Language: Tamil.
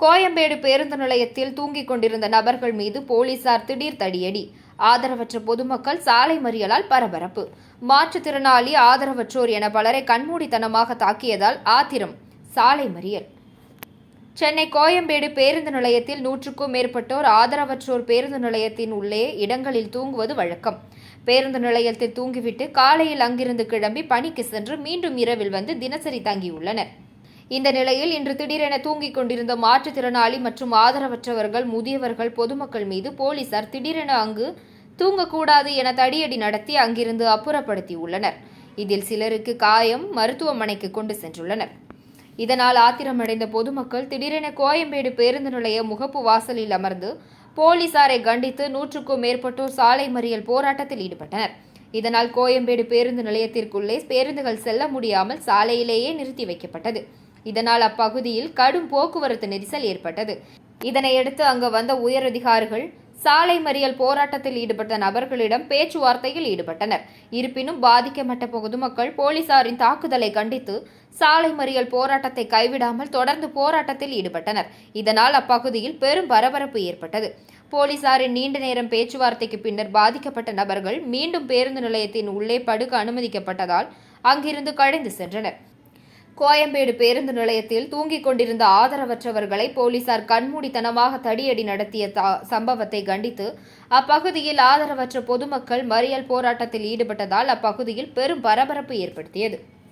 கோயம்பேடு பேருந்து நிலையத்தில் தூங்கிக் கொண்டிருந்த நபர்கள் மீது போலீசார் திடீர் தடியடி. ஆதரவற்ற பொதுமக்கள் சாலை மறியலால் பரபரப்பு. மாற்றுத்திறனாளி ஆதரவற்றோர் என பலரை கண்மூடித்தனமாக தாக்கியதால் ஆத்திரம். சாலை மறியல். சென்னை கோயம்பேடு பேருந்து நிலையத்தில் நூற்றுக்கும் மேற்பட்டோர் ஆதரவற்றோர் பேருந்து நிலையத்தின் உள்ளே இடங்களில் தூங்குவது வழக்கம். பேருந்து நிலையத்தில் தூங்கிவிட்டு காலையில் அங்கிருந்து கிளம்பி பணிக்கு சென்று மீண்டும் இரவில் வந்து தினசரி தங்கியுள்ளனர். இந்த நிலையில் இன்று திடீரென தூங்கிக் கொண்டிருந்த மாற்றுத்திறனாளி மற்றும் ஆதரவற்றவர்கள் முதியவர்கள் பொதுமக்கள் மீது போலீசார் திடீரென அங்கு தூங்கக்கூடாது என தடியடி நடத்தி அங்கிருந்து அப்புறப்படுத்தியுள்ளனர். இதில் சிலருக்கு காயம் மருத்துவமனைக்கு கொண்டு சென்றுள்ளனர். இதனால் ஆத்திரமடைந்த பொதுமக்கள் திடீரென கோயம்பேடு பேருந்து நிலைய முகப்பு வாசலில் அமர்ந்து போலீசாரை கண்டித்து நூற்றுக்கும் மேற்பட்டோர் சாலை மறியல் போராட்டத்தில் ஈடுபட்டனர். இதனால் கோயம்பேடு பேருந்து நிலையத்திற்குள்ளே பேருந்துகள் செல்ல முடியாமல் சாலையிலேயே நிறுத்தி வைக்கப்பட்டது. இதனால் அப்பகுதியில் கடும் போக்குவரத்து நெரிசல் ஏற்பட்டது. இதனையடுத்து அங்கு வந்த உயரதிகாரிகள் சாலை மறியல் போராட்டத்தில் ஈடுபட்ட நபர்களிடம் பேச்சுவார்த்தையில் ஈடுபட்டனர். இருப்பினும் பாதிக்கப்பட்ட பொதுமக்கள் போலீசாரின் தாக்குதலை கண்டித்து சாலை மறியல் போராட்டத்தை கைவிடாமல் தொடர்ந்து போராட்டத்தில் ஈடுபட்டனர். இதனால் அப்பகுதியில் பெரும் பரபரப்பு ஏற்பட்டது. போலீசாரின் நீண்ட நேரம் பேச்சுவார்த்தைக்கு பின்னர் பாதிக்கப்பட்ட நபர்கள் மீண்டும் பேருந்து நிலையத்தின் உள்ளே படுக்க அனுமதிக்கப்பட்டதால் அங்கிருந்து கழிந்து சென்றனர். கோயம்பேடு பேருந்து நிலையத்தில் தூங்கிக் கொண்டிருந்த ஆதரவற்றவர்களை போலீசார் கண்மூடித்தனமாக தடியடி நடத்திய சம்பவத்தை கண்டித்து அப்பகுதியில் ஆதரவற்ற பொதுமக்கள் மறியல் போராட்டத்தில் ஈடுபட்டதால் அப்பகுதியில் பெரும் பரபரப்பு ஏற்படுத்தியது.